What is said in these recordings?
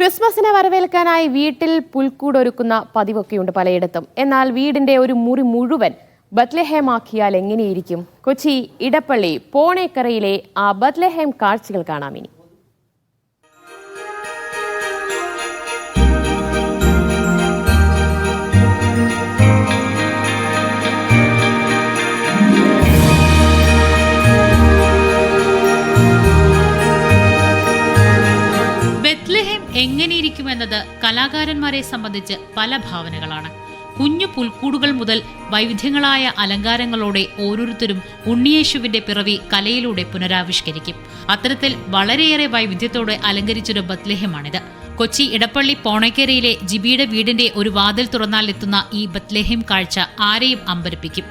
ക്രിസ്മസിനെ വരവേൽക്കാനായി വീട്ടിൽ പുൽക്കൂടൊരുക്കുന്ന പതിവൊക്കെയുണ്ട് പലയിടത്തും. എന്നാൽ വീടിന്റെ ഒരു മുറി മുഴുവൻ ബത്ലഹേമാക്കിയാൽ എങ്ങനെയിരിക്കും? കൊച്ചി ഇടപ്പള്ളി പോണേക്കരയിലെ ആ ബത്ലഹേം കാഴ്ചകൾ കാണാം ഇനി. എങ്ങനെയിരിക്കുമെന്നത് കലാകാരന്മാരെ സംബന്ധിച്ച് പല ഭാവനകളാണ്. കുഞ്ഞു പുൽക്കൂടുകൾ മുതൽ വൈവിധ്യങ്ങളായ അലങ്കാരങ്ങളോടെ ഓരോരുത്തരും ഉണ്ണിയേശുവിന്റെ പിറവി കലയിലൂടെ പുനരാവിഷ്കരിക്കും. അത്തരത്തിൽ വളരെയേറെ വൈവിധ്യത്തോടെ അലങ്കരിച്ചൊരു ബത്ലേഹ്യമാണിത് കൊച്ചി ഇടപ്പള്ളി പോണക്കേരയിലെ ജിബിയുടെ വീടിന്റെ ഒരു വാതിൽ തുറന്നാൽ എത്തുന്ന ഈ ബത്ലേഹ്യം കാഴ്ച ആരെയും അമ്പരപ്പിക്കും.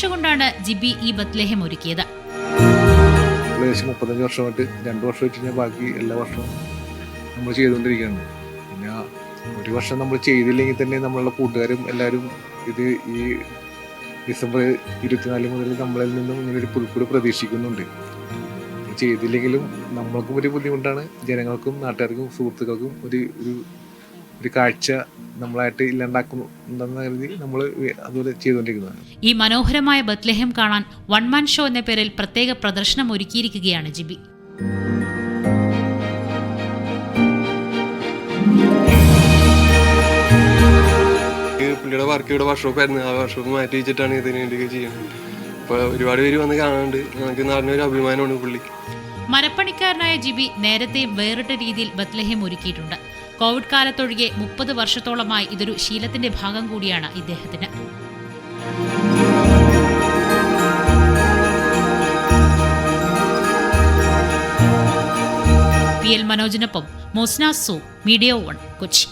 ഒരാഴ്ച കൊണ്ടാണ് ജിബി ഈ ബത്ലേഹം ഒരുക്കിയത്. മുപ്പത്തഞ്ച് വർഷമായിട്ട് രണ്ട് വർഷം വെച്ച് കഴിഞ്ഞാൽ ബാക്കി എല്ലാ വർഷവും നമ്മൾ ചെയ്തുകൊണ്ടിരിക്കുകയാണ്. പിന്നെ ഒരു വർഷം നമ്മൾ ചെയ്തില്ലെങ്കിൽ തന്നെ നമ്മളുടെ കൂട്ടുകാരും എല്ലാവരും ഇത് ഈ ഡിസംബർ ഇരുപത്തിനാല് മുതൽ നമ്മളിൽ നിന്നും ഇങ്ങനെ ഒരു പുൽക്കൂട് പ്രതീക്ഷിക്കുന്നുണ്ട്. ചെയ്തില്ലെങ്കിലും നമ്മൾക്കും ഒരു ബുദ്ധിമുട്ടാണ്. ജനങ്ങൾക്കും നാട്ടുകാർക്കും സുഹൃത്തുക്കൾക്കും ഒരു ഒരു ഒരു കാഴ്ച നമ്മളായിട്ട് ഇല്ലാണ്ടാക്കുന്നുണ്ടെന്ന് കരുതി നമ്മൾ അതുപോലെ ചെയ്തുകൊണ്ടിരിക്കുന്നതാണ് ഈ മനോഹരമായ ബത്ലഹേം കാണാൻ വൺ മാൻ ഷോ എന്ന പേരിൽ പ്രത്യേക പ്രദർശനം ഒരുക്കിയിരിക്കുകയാണ് ജിബി. ഈ പുള്ളിയുടെ വർക്ക് ഇവിടെ വർഷോപ്പായിരുന്നു ആയിരുന്നു. ആ വർഷോപ്പ് മാറ്റി വെച്ചിട്ടാണ് ഇതിന് വേണ്ടി ചെയ്യുന്നത്. അപ്പോൾ ഒരുപാട് പേര് വന്ന് കാണാനുണ്ട്. ഞങ്ങൾക്ക് നാടിനൊരു അഭിമാനമാണ് പുള്ളി. മരപ്പണിക്കാരനായ ജിബി നേരത്തെ വേറിട്ട രീതിയിൽ ബത്ലഹേം ഒരുക്കിയിട്ടുണ്ട്. കോവിഡ് കാലത്തൊഴികെ മുപ്പത് വർഷത്തോളമായി ഇതൊരു ശീലത്തിന്റെ ഭാഗം കൂടിയാണ് ഇദ്ദേഹത്തിന്. പി എൽ മനോജിനൊപ്പം മോസ്നാസോ മീഡിയ വൺ കൊച്ചി.